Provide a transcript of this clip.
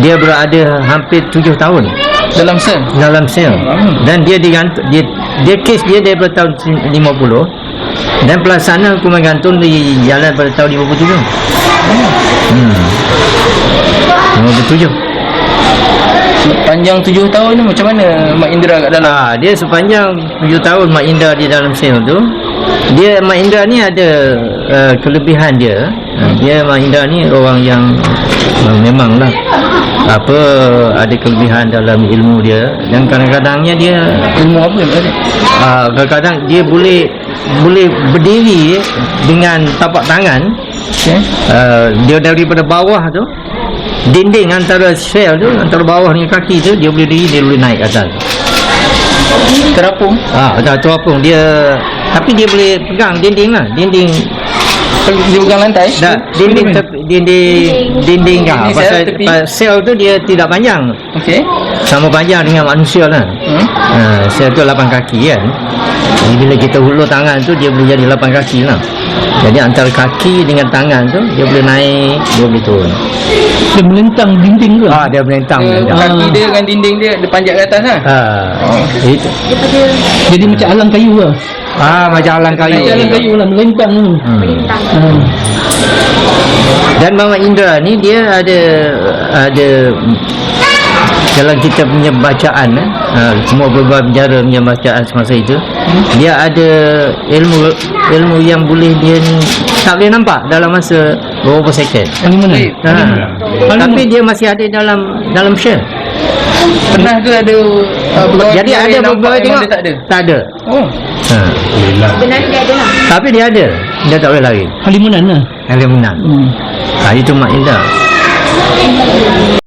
dia berada hampir tujuh tahun. Dalam sel. dalam sel. Hmm. dan dia digantung dia dia kes dia daripada tahun 50 dan pelaksanaan hukuman gantung di jalan pada tahun 57 hmm. 57 Panjang tujuh. Tahun ni macam mana Mak Indra kat dalam? Ah, dia sepanjang 7 tahun Mak Indra di dalam sel tu. Dia Mak Indra ni ada uh, kelebihan dia dia Mak Indra ni orang yang uh, memanglah apa ada kelebihan dalam ilmu dia. Dan kadang-kadangnya dia Ilmu apa yang uh, kadang-kadang dia boleh boleh berdiri dengan tapak tangan. Okay. uh, dia daripada bawah tu dinding antara sel tu antara bawah dengan kaki tu dia boleh diri dia boleh naik atas. Terapung. Ah, tu apa dia tapi dia boleh pegang dinding lah, dinding Dia pegang lantai. dah dinding tepi, dinding dinding ah Dinding sel pasal tepi. pasal sel tu dia tidak panjang. Okey. Sama panjang dengan manusia lah. Hmm. Ha, sel tu 8 kaki kan. Jadi bila kita hulur tangan tu dia boleh jadi 8 kaki lah. Jadi antara kaki dengan tangan tu dia boleh naik, dia boleh turun. Dia melintang dinding ke? Ah dia melentang Dia, melentang. kaki dia dengan dinding dia dia panjat ke atas lah. Ha, itu. Jadi macam alang kayu ke? Ah macam alang kayu. Macam alang kayu lah, melintang tu. Hmm. Dan Mama Indra ni dia ada ada dalam kita punya bacaan eh, ha, semua beberapa penjara punya bacaan semasa itu dia ada ilmu ilmu yang boleh dia ni tak boleh nampak dalam masa beberapa second Paling mana? Ha. Paling tapi dia masih ada dalam dalam shell Pernah ke ada uh, jadi ada beberapa tengok tak ada? tak ada Oh. Ha. Sebenarnya dia ada lah. tapi dia ada dia tak boleh lari Halimunan lah. Halimunan Hmm. ha, itu Mak Indra